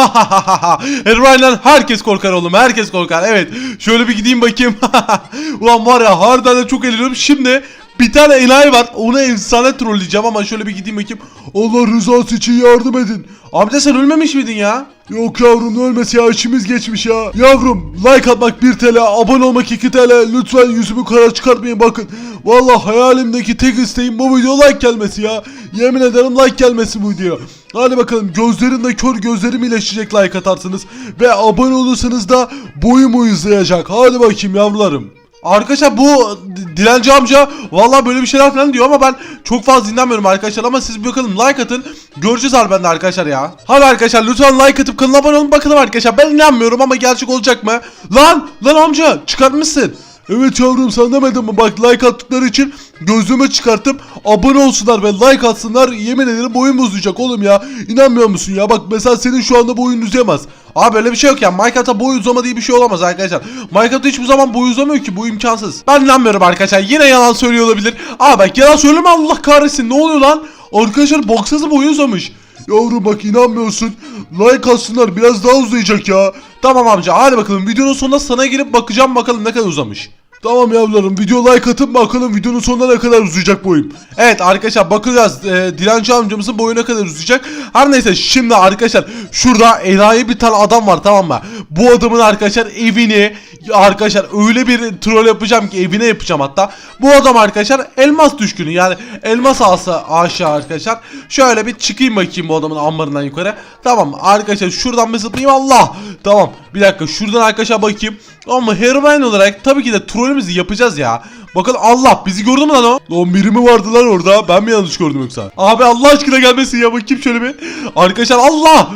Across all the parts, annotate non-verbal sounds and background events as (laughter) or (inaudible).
(laughs) Herobrine'den herkes korkar oğlum herkes korkar evet şöyle bir gideyim bakayım (laughs) Ulan var ya harbiden de çok eğleniyorum şimdi bir tane enayi var onu efsane trolleyeceğim ama şöyle bir gideyim bakayım Allah rızası için yardım edin Amca sen ölmemiş miydin ya? Yok yavrum ölmesi ya işimiz geçmiş ya. Yavrum like atmak 1 TL, abone olmak 2 TL. Lütfen yüzümü kara çıkartmayın bakın. Vallahi hayalimdeki tek isteğim bu video like gelmesi ya. Yemin ederim like gelmesi bu video. Hadi bakalım gözlerinde kör gözlerim iyileşecek like atarsınız. Ve abone olursanız da boyumu uzayacak. Hadi bakayım yavrularım. Arkadaşlar bu dilenci amca vallahi böyle bir şeyler falan diyor ama ben çok fazla dinlemiyorum arkadaşlar ama siz bakalım like atın göreceğiz harbiden de arkadaşlar ya. Hadi arkadaşlar lütfen like atıp kanala abone olun bakalım arkadaşlar ben inanmıyorum ama gerçek olacak mı? Lan lan amca çıkartmışsın. Evet yavrum sen demedin mi? Bak like attıkları için gözlüğümü çıkartıp abone olsunlar ve like atsınlar. Yemin ederim boyum uzayacak oğlum ya. İnanmıyor musun ya? Bak mesela senin şu anda boyun uzayamaz. Abi böyle bir şey yok ya. Minecraft'ta boy uzama diye bir şey olamaz arkadaşlar. Minecraft'ta hiçbir zaman boy uzamıyor ki. Bu imkansız. Ben inanmıyorum arkadaşlar. Yine yalan söylüyor olabilir. Aa bak yalan söyleme Allah kahretsin. Ne oluyor lan? Arkadaşlar baksanıza boyu uzamış? Yavrum bak inanmıyorsun. Like atsınlar. Biraz daha uzayacak ya. Tamam amca hadi bakalım. Videonun sonunda sana girip bakacağım. Bakalım ne kadar uzamış. Tamam yavrularım video like atın bakalım videonun sonunda ne kadar uzayacak boyum. Evet arkadaşlar bakacağız e, dilenci amcamızın boyu ne kadar uzayacak. Her neyse şimdi arkadaşlar şurada enayi bir tane adam var tamam mı? Bu adamın arkadaşlar evini arkadaşlar öyle bir troll yapacağım ki evine yapacağım hatta. Bu adam arkadaşlar elmas düşkünü yani elmas alsa aşağı arkadaşlar. Şöyle bir çıkayım bakayım bu adamın ambarından yukarı. Tamam arkadaşlar şuradan bir zıplayayım Allah. Tamam bir dakika şuradan arkadaşlar bakayım. Ama Herobrine olarak tabii ki de trollümüzü yapacağız ya. Bakalım Allah bizi gördü mü lan o? Lan biri mi vardı lan orada? Ben mi yanlış gördüm yoksa? Abi Allah aşkına gelmesin ya bakayım şöyle bir. Arkadaşlar Allah!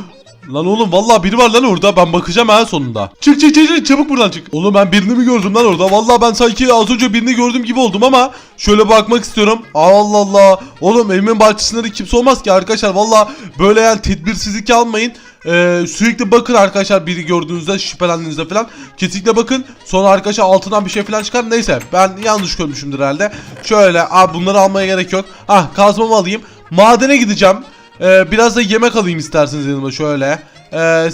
Lan oğlum vallahi biri var lan orada ben bakacağım ha sonunda. Çık çık çık çık çabuk buradan çık. Oğlum ben birini mi gördüm lan orada? Vallahi ben sanki az önce birini gördüm gibi oldum ama şöyle bakmak istiyorum. Allah Allah. Oğlum evimin bahçesinde de kimse olmaz ki arkadaşlar. Vallahi böyle yani tedbirsizlik almayın. Ee, sürekli bakın arkadaşlar biri gördüğünüzde şüphelendiğinizde falan. Kesinlikle bakın. Sonra arkadaşlar altından bir şey falan çıkar. Neyse ben yanlış görmüşümdür herhalde. Şöyle abi bunları almaya gerek yok. Ah kazmamı alayım. Madene gideceğim. Ee, biraz da yemek alayım isterseniz yanıma şöyle. Ee,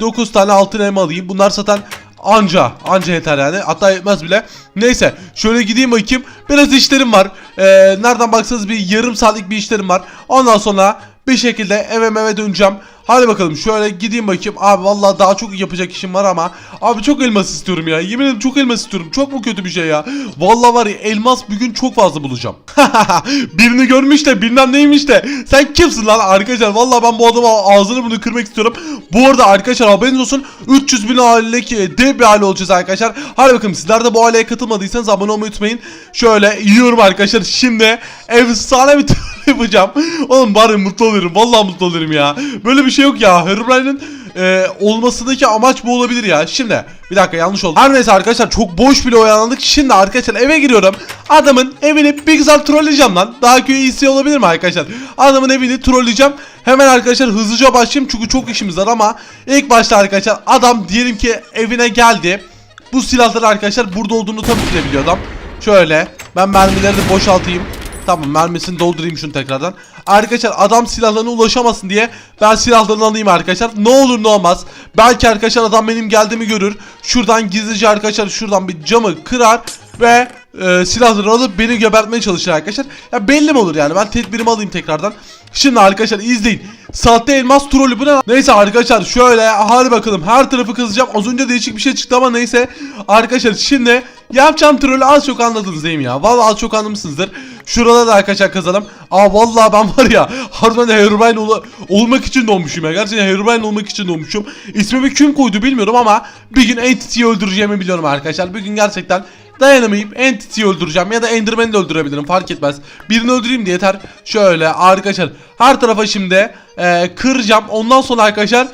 9 tane altın elma alayım. Bunlar zaten anca anca yeter yani. Hatta yetmez bile. Neyse şöyle gideyim bakayım. Biraz işlerim var. Ee, nereden baksanız bir yarım saatlik bir işlerim var. Ondan sonra bir şekilde eve eve döneceğim. Hadi bakalım şöyle gideyim bakayım. Abi vallahi daha çok yapacak işim var ama abi çok elmas istiyorum ya. Yemin ederim çok elmas istiyorum. Çok mu kötü bir şey ya? Vallahi var ya elmas bugün çok fazla bulacağım. (laughs) Birini görmüş de bilmem neymiş de. Sen kimsin lan arkadaşlar? Vallahi ben bu adamı ağzını bunu kırmak istiyorum. Bu arada arkadaşlar haberiniz olsun 300 bin ailelik e, dev bir aile olacağız arkadaşlar. Hadi bakalım sizler de bu aileye katılmadıysanız abone olmayı unutmayın. Şöyle yiyorum arkadaşlar. Şimdi efsane bir (laughs) (laughs) yapacağım. Oğlum bari mutlu olurum. Vallahi mutlu olurum ya. Böyle bir şey yok ya. Herobrine'in e, olmasındaki amaç bu olabilir ya. Şimdi bir dakika yanlış oldu. Her neyse arkadaşlar çok boş bile oyalandık. Şimdi arkadaşlar eve giriyorum. Adamın evini bir güzel trolleyeceğim lan. Daha kötü iyisi olabilir mi arkadaşlar? Adamın evini trolleyeceğim. Hemen arkadaşlar hızlıca başlayayım çünkü çok işimiz var ama ilk başta arkadaşlar adam diyelim ki evine geldi. Bu silahları arkadaşlar burada olduğunu tabii ki de biliyor adam. Şöyle ben mermileri boşaltayım. Tamam mermisini doldurayım şunu tekrardan. Arkadaşlar adam silahlarına ulaşamasın diye ben silahlarını alayım arkadaşlar. Ne olur ne olmaz. Belki arkadaşlar adam benim geldiğimi görür. Şuradan gizlice arkadaşlar şuradan bir camı kırar ve e, silahları alıp beni gebertmeye çalışır arkadaşlar. Ya belli mi olur yani ben tedbirimi alayım tekrardan. Şimdi arkadaşlar izleyin. Sahte elmas trolü bu ne? Neyse arkadaşlar şöyle hadi bakalım her tarafı kızacağım. Az önce değişik bir şey çıktı ama neyse. Arkadaşlar şimdi yapacağım trolü az çok anladınız değil mi ya? Vallahi az çok anlamışsınızdır. Şurada da arkadaşlar kazalım. Aa vallahi ben var ya harbiden Herobrine ol olmak için doğmuşum ya. Gerçekten Herobrine olmak için doğmuşum. İsmimi kim koydu bilmiyorum ama bir gün Entity'yi öldüreceğimi biliyorum arkadaşlar. Bir gün gerçekten dayanamayıp Entity'yi öldüreceğim ya da Enderman'i de öldürebilirim fark etmez. Birini öldüreyim de yeter. Şöyle arkadaşlar her tarafa şimdi e, kıracağım. Ondan sonra arkadaşlar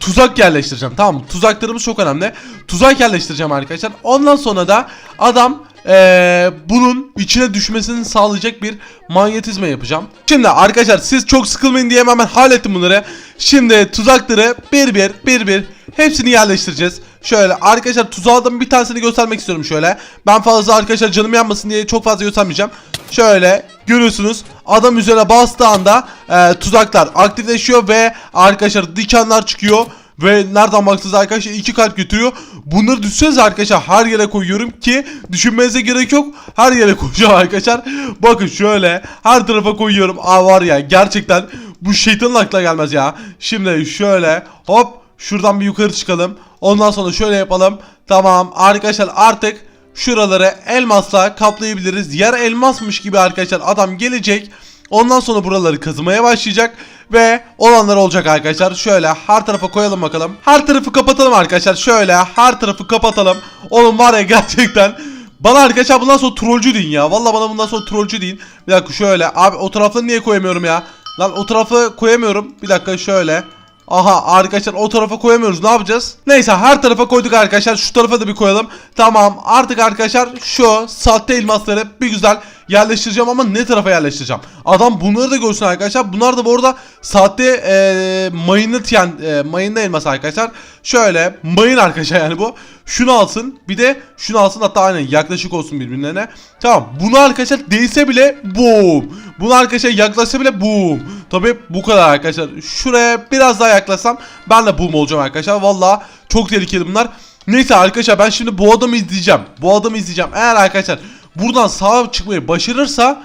tuzak yerleştireceğim. Tamam mı? Tuzaklarımız çok önemli. Tuzak yerleştireceğim arkadaşlar. Ondan sonra da adam eee, bunun içine düşmesini sağlayacak bir manyetizma yapacağım. Şimdi arkadaşlar siz çok sıkılmayın diye hemen hallettim bunları. Şimdi tuzakları bir bir bir bir hepsini yerleştireceğiz. Şöyle arkadaşlar tuzağdan bir tanesini göstermek istiyorum şöyle. Ben fazla arkadaşlar canım yanmasın diye çok fazla göstermeyeceğim. Şöyle görüyorsunuz adam üzerine bastığı anda e, tuzaklar aktifleşiyor ve arkadaşlar dikenler çıkıyor. Ve nereden baksanız arkadaşlar iki kalp götürüyor. Bunları düşünsenize arkadaşlar her yere koyuyorum ki düşünmenize gerek yok. Her yere (laughs) koyacağım arkadaşlar. Bakın şöyle her tarafa koyuyorum. Aa var ya gerçekten bu şeytanın aklına gelmez ya. Şimdi şöyle hop şuradan bir yukarı çıkalım. Ondan sonra şöyle yapalım. Tamam arkadaşlar artık şuraları elmasla kaplayabiliriz. Yer elmasmış gibi arkadaşlar adam gelecek. Ondan sonra buraları kazımaya başlayacak ve olanlar olacak arkadaşlar. Şöyle her tarafa koyalım bakalım. Her tarafı kapatalım arkadaşlar. Şöyle her tarafı kapatalım. Oğlum var ya (laughs) gerçekten bana arkadaşlar bundan sonra trollcü deyin ya. Valla bana bundan sonra trollcü deyin. Bir dakika şöyle. Abi o tarafları niye koyamıyorum ya? Lan o tarafı koyamıyorum. Bir dakika şöyle. Aha arkadaşlar o tarafa koyamıyoruz ne yapacağız? Neyse her tarafa koyduk arkadaşlar şu tarafa da bir koyalım. Tamam artık arkadaşlar şu sahte elmasları bir güzel yerleştireceğim ama ne tarafa yerleştireceğim? Adam bunları da görsün arkadaşlar. Bunlar da bu arada sahte e, mayını tiyen e, mayınlı elmas arkadaşlar. Şöyle mayın arkadaşlar yani bu. Şunu alsın bir de şunu alsın hatta aynen yaklaşık olsun birbirlerine. Tamam bunu arkadaşlar değse bile boom. Bunu arkadaşlar yaklaşsa bile boom. Tabi bu kadar arkadaşlar. Şuraya biraz daha yaklaşsam ben de boom olacağım arkadaşlar. Valla çok tehlikeli bunlar. Neyse arkadaşlar ben şimdi bu adamı izleyeceğim. Bu adamı izleyeceğim. Eğer arkadaşlar buradan sağa çıkmayı başarırsa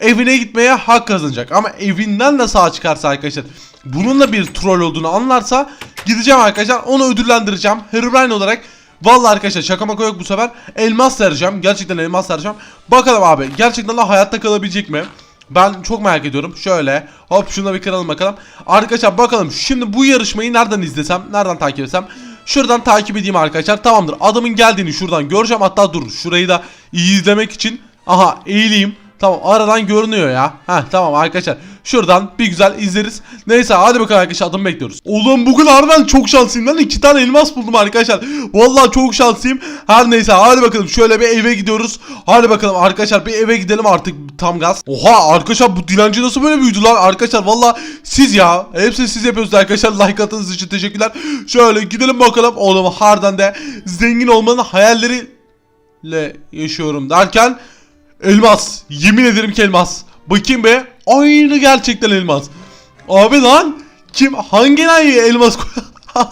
evine gitmeye hak kazanacak. Ama evinden de sağa çıkarsa arkadaşlar bununla bir troll olduğunu anlarsa gideceğim arkadaşlar onu ödüllendireceğim. Herobrine olarak Vallahi arkadaşlar şaka maka yok bu sefer. Elmas vereceğim. Gerçekten elmas vereceğim. Bakalım abi gerçekten de hayatta kalabilecek mi? Ben çok merak ediyorum. Şöyle hop şunu bir kıralım bakalım. Arkadaşlar bakalım şimdi bu yarışmayı nereden izlesem? Nereden takip etsem? Şuradan takip edeyim arkadaşlar. Tamamdır. Adamın geldiğini şuradan göreceğim. Hatta dur şurayı da iyi izlemek için. Aha eğileyim. Tamam aradan görünüyor ya. Heh tamam arkadaşlar. Şuradan bir güzel izleriz. Neyse hadi bakalım arkadaşlar adımı bekliyoruz. Oğlum bugün harbiden çok şanslıyım lan. iki tane elmas buldum arkadaşlar. Vallahi çok şanslıyım. Her neyse hadi bakalım şöyle bir eve gidiyoruz. Hadi bakalım arkadaşlar bir eve gidelim artık tam gaz. Oha arkadaşlar bu dilenci nasıl böyle büyüdü lan arkadaşlar. Vallahi siz ya. Hepsini siz yapıyorsunuz arkadaşlar. Like attığınız için teşekkürler. Şöyle gidelim bakalım. Oğlum harbiden de zengin olmanın hayalleriyle yaşıyorum derken Elmas. Yemin ederim ki elmas. Bakayım be. Aynı gerçekten elmas. Abi lan. Kim hangi enayi elmas koy... (laughs)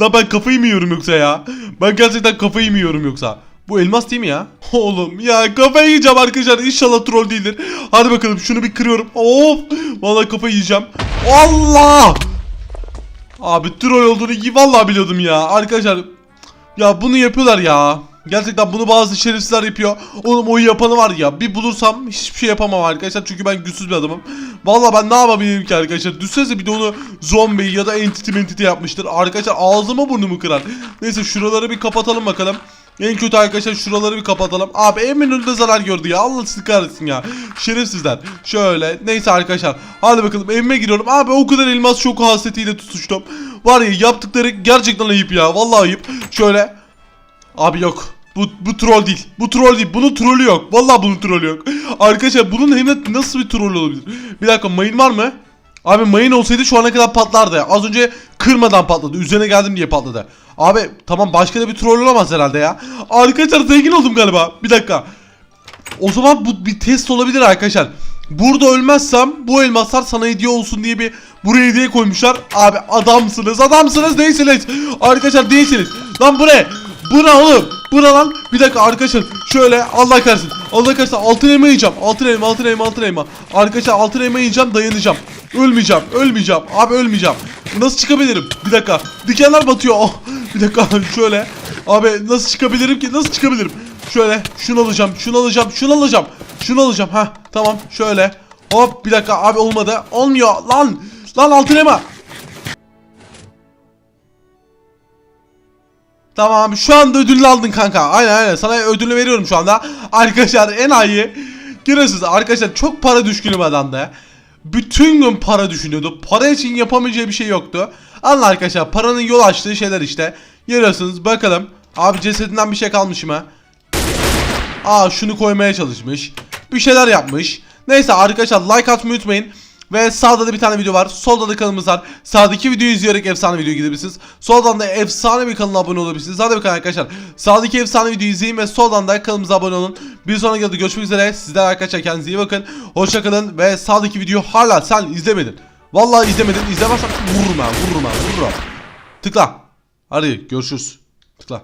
lan ben kafayı mı yiyorum yoksa ya? Ben gerçekten kafayı mı yiyorum yoksa? Bu elmas değil mi ya? (laughs) Oğlum ya kafayı yiyeceğim arkadaşlar. İnşallah troll değildir. Hadi bakalım şunu bir kırıyorum. Of. Vallahi kafayı yiyeceğim. Allah. Abi troll olduğunu vallahi biliyordum ya. Arkadaşlar ya bunu yapıyorlar ya. Gerçekten bunu bazı şerefsizler yapıyor. Oğlum o yapanı var ya. Bir bulursam hiçbir şey yapamam arkadaşlar. Çünkü ben güçsüz bir adamım. Vallahi ben ne yapabilirim ki arkadaşlar. Düşsenize bir de onu zombi ya da entity entity yapmıştır. Arkadaşlar ağzıma burnumu kırar. Neyse şuraları bir kapatalım bakalım. En kötü arkadaşlar şuraları bir kapatalım. Abi emin önünde zarar gördü ya. Allah sizi kahretsin ya. Şerefsizler. Şöyle. Neyse arkadaşlar. Hadi bakalım evime giriyorum. Abi o kadar elmas şoku hasretiyle tutuştum. Var ya yaptıkları gerçekten ayıp ya. Vallahi ayıp. Şöyle. Abi yok. Bu, bu troll değil. Bu troll değil. Bunun trollü yok. Vallahi bunun trollü yok. (laughs) Arkadaşlar bunun hem nasıl bir troll olabilir? Bir dakika mayın var mı? Abi mayın olsaydı şu ana kadar patlardı. Az önce kırmadan patladı. Üzerine geldim diye patladı. Abi tamam başka da bir troll olamaz herhalde ya. Arkadaşlar zengin oldum galiba. Bir dakika. O zaman bu bir test olabilir arkadaşlar. Burada ölmezsem bu elmaslar sana hediye olsun diye bir buraya hediye koymuşlar. Abi adamsınız adamsınız değilsiniz. Arkadaşlar değilsiniz. Lan bu ne? Bu ne oğlum? Bu ne lan? Bir dakika arkadaşlar şöyle Allah kahretsin. Allah kahretsin altın elma yiyeceğim. Altın elma altın elma altın elma. Arkadaşlar altın elma yiyeceğim dayanacağım. Ölmeyeceğim ölmeyeceğim. Abi ölmeyeceğim. Nasıl çıkabilirim? Bir dakika. Dikenler batıyor. Oh, bir dakika (laughs) şöyle. Abi nasıl çıkabilirim ki? Nasıl çıkabilirim? Şöyle şunu alacağım şunu alacağım şunu alacağım. Şunu alacağım. Ha tamam şöyle. Hop bir dakika abi olmadı. Olmuyor lan. Lan altın elma. Tamam şu anda ödülünü aldın kanka. Aynen aynen sana ödülünü veriyorum şu anda. Arkadaşlar en iyi. Görüyorsunuz arkadaşlar çok para düşkünü bir adamdı. Bütün gün para düşünüyordu. Para için yapamayacağı bir şey yoktu. Alın arkadaşlar paranın yol açtığı şeyler işte. Görüyorsunuz bakalım. Abi cesedinden bir şey kalmış mı? Aa şunu koymaya çalışmış. Bir şeyler yapmış. Neyse arkadaşlar like atmayı unutmayın. Ve sağda da bir tane video var. Solda da kanalımız var. Sağdaki videoyu izleyerek efsane video gidebilirsiniz. Soldan da efsane bir kanala abone olabilirsiniz. Hadi bakalım arkadaşlar. Sağdaki efsane videoyu izleyin ve soldan da kanalımıza abone olun. Bir sonraki videoda görüşmek üzere. Sizler arkadaşlar kendinize iyi bakın. Hoşçakalın ve sağdaki video hala sen izlemedin. Vallahi izlemedin. İzlemezsen vururum ha vururum ha vururum. Tıkla. Hadi görüşürüz. Tıkla.